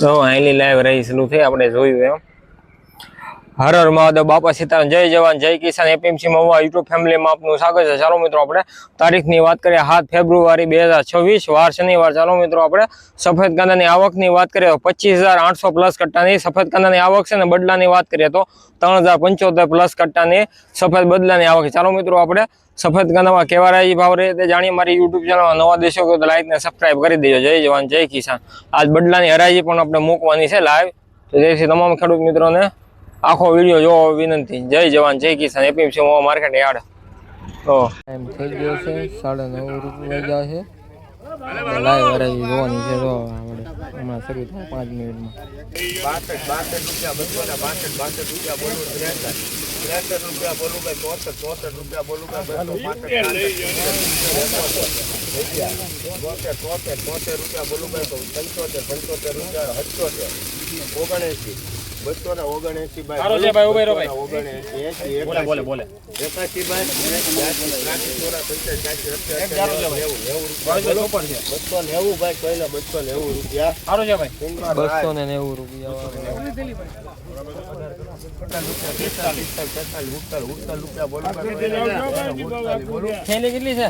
તો અહીંની લાઈવ રહી શરૂ થઈ આપણે જોયું એમ. હર હર મહાદેવ, બાપા સીતારામ, જય જવાન, જય કિસાન, એપીએમસી મહુવા યુટ્યુબ ફેમિલીમાં આપનું સ્વાગત છે. ચાલો મિત્રો, આપણે તારીખની વાત કરીએ, સાત ફેબ્રુઆરી બે વાર શનિવાર. ચાલો મિત્રો, આપણે સફેદ કાંદાની આવકની વાત કરીએ, તો પચીસ પ્લસ કટ્ટાની સફેદ કાંદાની આવક છે ને, બદલાની વાત કરીએ, તો ત્રણ પ્લસ કટ્ટાની સફેદ બદલાની આવક ચાલો મિત્રો, આપણે સફેદ કાંદામાં કેવા રાજી ભાવ રહે તે જાણીએ મારી યુટ્યુબ ચેનલમાં નવા દેશો તો લાઈકને સબસ્ક્રાઈબ કરી દેજો. જય જવાન, જય કિસાન. આજ બદલાની હરાજી પણ આપણે મૂકવાની છે લાઈવ તો જેથી તમામ ખેડૂત મિત્રોને આખો વીડિયો જોવો વિનંતી. જય જવાન જય કિસાન. APMC Mova market yard. તો એમ થઈ ગયો છે સાડા નવ રૂપિયા છે. લાઈવ હરાજી જોવાની છે તો આપણે હમણાં શરૂ થાય પાંચ મિનિટમાં. બાસઠ બાસઠ રૂપિયા બસો ને બાસઠ બાસઠ રૂપિયા બોલું ત્રેસઠ. ત્રેસઠ રૂપિયા બોલું ભાઈ ચોસઠ ચોસઠ રૂપિયા બોલું ભાઈ બસો પાસઠ ચોસઠ ચોસઠ રૂપિયા બોલું ભાઈ પંચોતેર પંચોતેર રૂપિયા સત્યોતેર. ઓગણએસી બસો ને ઓગણએસી ભાઈ ઓગણએસી એસી બોલે બોલે એકાસી નેવું રૂપિયા બસો ભાઈ રૂપિયા ને નેવું રૂપિયા કેટલી છે?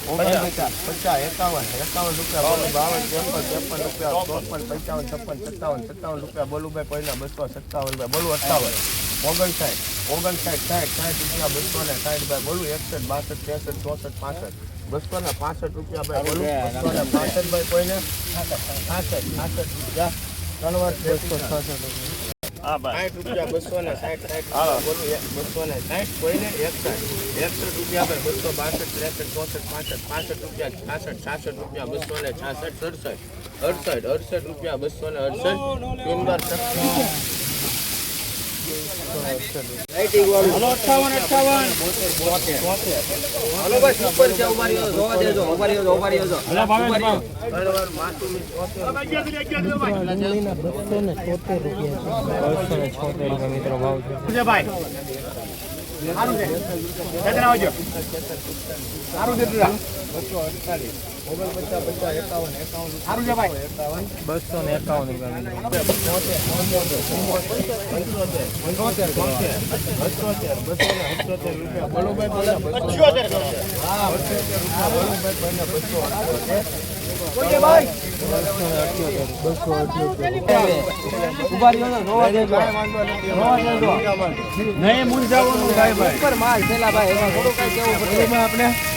પચાસ એકાવન એકાવન રૂપિયા બોલું બાવન ત્રેપન ત્રેપન રૂપિયા ચોપન પંચાવન છપ્પન સત્તાવન સત્તાવન રૂપિયા બોલું ભાઈ કોઈના બસો સત્તાવન ભાઈ બોલું અઠાવન ઓગણસાઠ ઓગણસાઠ સાઠ સાઠ રૂપિયા બસો ને સાઠ ભાઈ બોલું એકસઠ બાસઠ ત્રેસઠ ચોસઠ પાસઠ બસો ને રૂપિયા ભાઈ બોલું બસો ને ભાઈ કોઈને સાસઠ સાસઠ રૂપિયા ત્રણ વાર બસો છાસઠ સાઠ રૂપિયા બસો ને સાઠ સાઠ બસો ને સાઠ કોઈને એકસઠ. એકસઠ રૂપિયા પર બસો બાસઠ ત્રેસઠ ચોસઠ પાસઠ પાસઠ રૂપિયા છાસઠ છાસઠ રૂપિયા બસો ને છાસઠ સડસઠ. અડસઠ અડસઠ રૂપિયા બસો ને અડસઠ. બસો ને છોતેર રૂપિયા મિત્રો ભાવ છે બસો ને એકાવન રૂપિયા.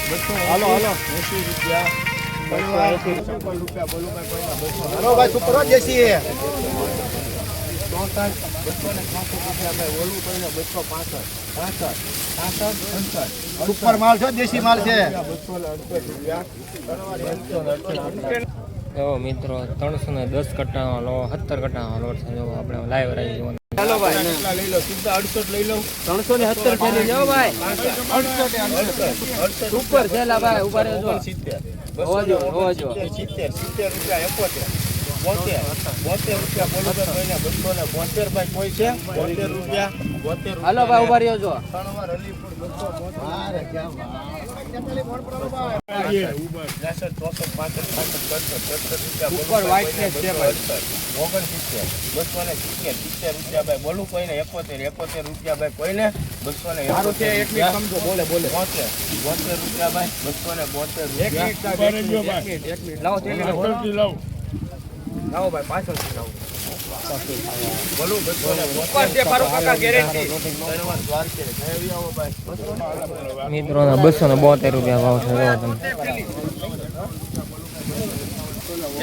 મિત્રો હલો ભાઈ ઉપર માલ રૂપિયા ભાઈ સુપર માલ છે દેશી માલ છે. જો મિત્રો ત્રણસો ને દસ કટ્ટાનો લો સત્તર કટ્ટાનો લોટ છે. જો આપણે લાઈવ રહી જવાનું. ચાલો ભાઈ. લઈ લો સીધા અડસઠ લઈ લો. ત્રણસો ને સત્તર થેલી જાઓ ભાઈ. ઉપર છેલ્લા ભાઈ સિત્તેર. સિત્તેર સિત્તેર રૂપિયા બોતેર બોતેર રૂપિયા ભાઈ કોઈને બસો ને બોતેર ભાઈ કોઈ છે? બોતેર રૂપિયા બોતેર હાલો ભાઈ ઊભા રહ્યો છો ત્રણ અલીપુર બસો બોતેર રૂપિયા ભાઈ બસો ને બોતેર રૂપિયા. લાવો ભાઈ પાછળથી લાવો બોલું બસો ને મિત્રો બસો ને બોતેર રૂપિયા ભાવ છે તમે.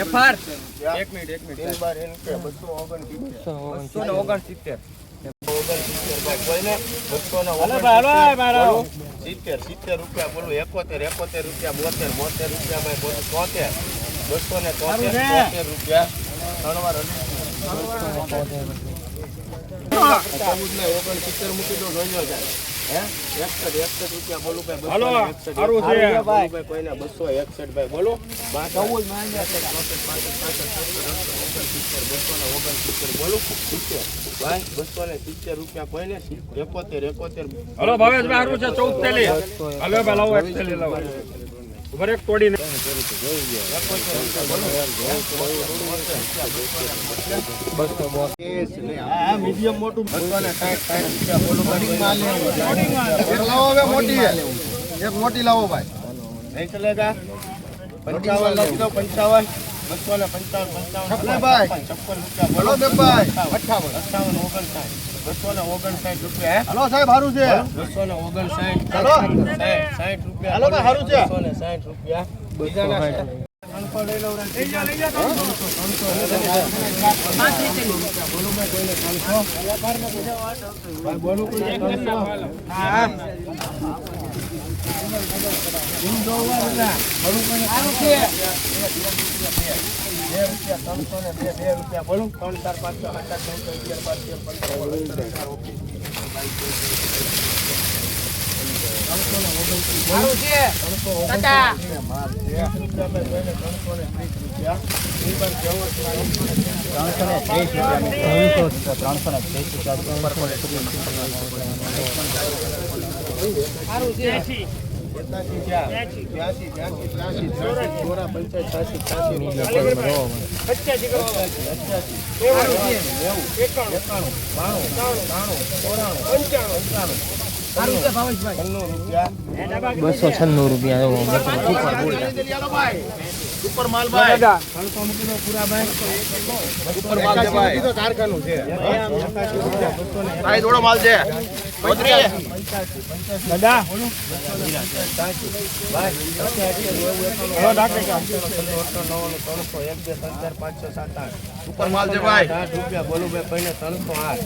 એફઆર એક મિનિટ એક મિનિટ. બાર એન કે બસો ઓગણસિત્તેર સિત્તેર સિત્તેર રૂપિયા બોલું. એકોતેર એકોતેર રૂપિયા બોતેર બોતેર રૂપિયા ભાઈ બોલું તોતેર બસો ને તોતેર તોતેર રૂપિયા. ત્રણ વાર ચૌદ ને ઓગણસિત્તેર મૂકી દો જોઈ લો હે? એકસઠ એકસઠ રૂપિયા બોલું ભાઈ બસો ને એકસઠ ભાઈ. કોઈને બસો એકસઠ ભાઈ બોલો. ચૌદ બસો ને ઓગણસિત્તેર બોલું. સિત્તેર. ભાઈ બસો ને સિત્તેર રૂપિયા કોઈને? એકોતેર એકોતેર. હલો ભાવેશભાઈ સારું છે. ચૌદ થેલી હલો ભાઈ લાવો એક થેલી લાવો. ઉભર એક તોડીને મોટું એક લાવો ભાઈ નહીં ચલેગા પંચાવન લખી દો પંચાવન બસો ને પંચાવન પંચાવન છપ્પન રૂપિયા અઠાવન અઠાવન ઓગણસાઠ બસો ને ઓગણસાઠ રૂપિયા. હલો સાહેબ સારું છે. બસો ને ઓગણસાઠ સાઠ રૂપિયા હાલો બસો સાઠ રૂપિયા. બે રૂપિયા ત્રણસો ને બે બે રૂપિયા બોલું ત્રણ ચાર પાંચ છ. સાત આઠ નવ દસ અગિયાર બાર તેર પંદર સોળ સત્તર અઢાર ઓગણીસ ત્રણસો ને ત્રીસ રૂપિયા પંચાણું. બસો છન્નું રૂપિયા. સુપર માલ ભાઈ ત્રણસો મૂકી દો પૂરા ભાઈ ઉપર માલ છે ભાઈ કારખાનું છે રૂપિયા, બસો ને ભાઈ થોડો માલ છે દાદા ઉપર માલ છે ભાઈ રૂપિયા બોલું ભાઈ ત્રણસો આઠ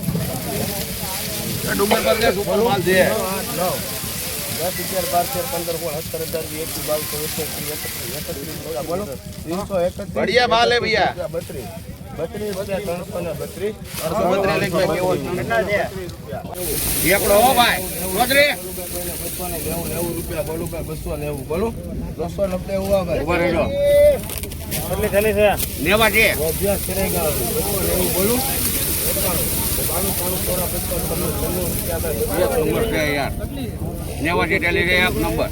ડુંગર પર છે ઉપર માલ છે. આઠ નવ દસ અગિયાર બાર તેર પંદર સોળ સત્તર હજાર વીસ એકવીસ બાવીસ એકત્રીસ બોલા ત્રણસો એકત્રીસ બઢિયા માલ હે ભૈયા. બત્રીસ બત્રીસ રૂપિયા ત્રણસો ને બત્રીસ ત્રણસો બત્રીસ? એકડો હો ભાઈ. બસો ને નેવું નેવું રૂપિયા બોલું ભાઈ બસો નેવું બોલું બસો નબ્બે હુઆ ભાઈ ઊભા રહેજો. કેટલી થેલી છે? નેવા બોલું? એકાણું બાણું ત્રાણું ચોરા પંચાવન છન્નું છન્નું રૂપિયા ભાઈ એક નંબર છે યાર નેવા ટેલી છે. એક નંબર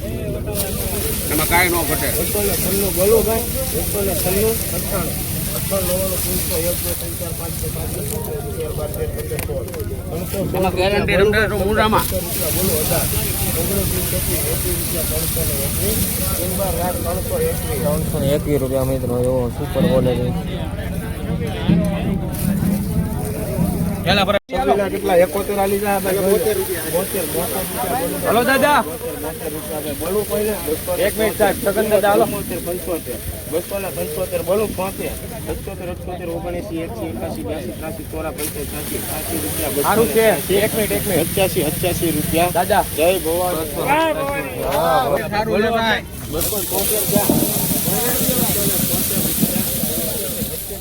એમાં કાંઈ ન ઘટે છન્નું બોલું ભાઈ બસો ને છન્નું અઠ્ઠાણું છ ગેરંટી રમડે તો મુંડામાં રૂપિયા બોલું રૂપિયા ત્રણસો એકવીસ રૂપિયા મિત્રો એવો સુપર ક્વોલિટી હલો દાદા. એક મિનિટ સાહેબ છગન દાદા હાલો. પંચોતેર બસો ને પંચોતેર બોલું છોતેર પંચોતેર અઠ્યોતેર ઓગણએસી એકસી એકાસી બ્યાસી ત્રાસી ચોરા પંચાસી છ્યાસી છ્યાસી રૂપિયા સારું છે. એક મિનિટ એક મિનિટ. અઠ્યાસી અઠ્યાસી રૂપિયા. દાદા. જય ભાઈ બસો. તોતેર અઠ્યોતેર ઓગણએસી એકાસી એકાસી બસો એકવીસ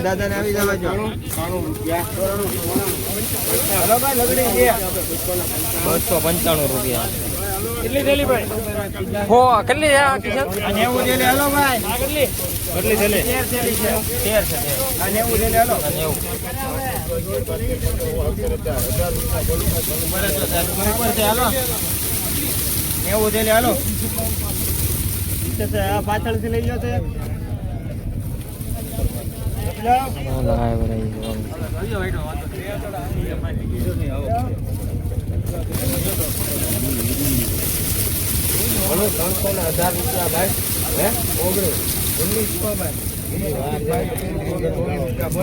દાદા બસો પંચાણું રૂપિયા કેટલી થેલી ભાઈ હો કેટલી હાલો ભાઈ કેટલી કેટલી થેલી તેર થેલી નેવું થેલી હાલો નેવું થેલી હાલો. આ પાછળથી લઈ હજાર રૂપિયા ભાઈ ઓગણીસ ઓગણીસો ભાઈ ચોવીસ રૂપિયા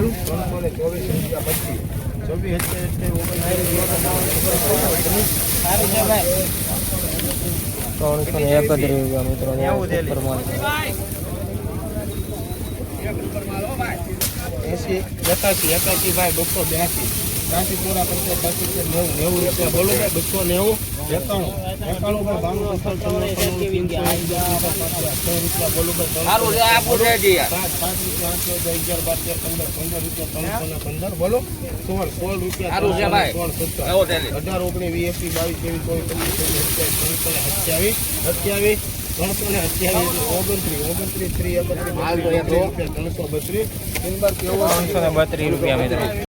ને ચોવીસ રૂપિયા પચીસ ચોવીસ અત્યારે ત્રણસો ને એકત્રીસ રૂપિયા મિત્રો સુપર માલ એસી એકાસી એકાસી ભાઈ. બસો બ્યાસી ત્યાંથી ચોરા પંચાયત ત્યાંથી નેવું નેવું રૂપિયા. બોલો ને બસો નેવું એકાણું. એકાણું પર બાણું પંચાવન છન્નું સત્તાણું સો રૂપિયા બોલો પાંચ સાત રૂપિયા. આઠસો અગિયાર બાર તેર પંદર પંદર રૂપિયા ત્રણસો ને પંદર બોલો. સોળ સોળ રૂપિયા. સોળ સત્તર. આવો અઢાર ઓગણીસ વીસ એકવીસ બાવીસ ત્રેવીસ ચોવીસ પચીસ ને સત્યાવીસ સત્યાવીસ ત્રણસો ને સત્યાવીસ ઓગણત્રીસ ઓગણત્રીસ ત્રીસ એકત્રીસ ત્રણસો બત્રીસ. ત્રણસો ને બત્રીસ રૂપિયા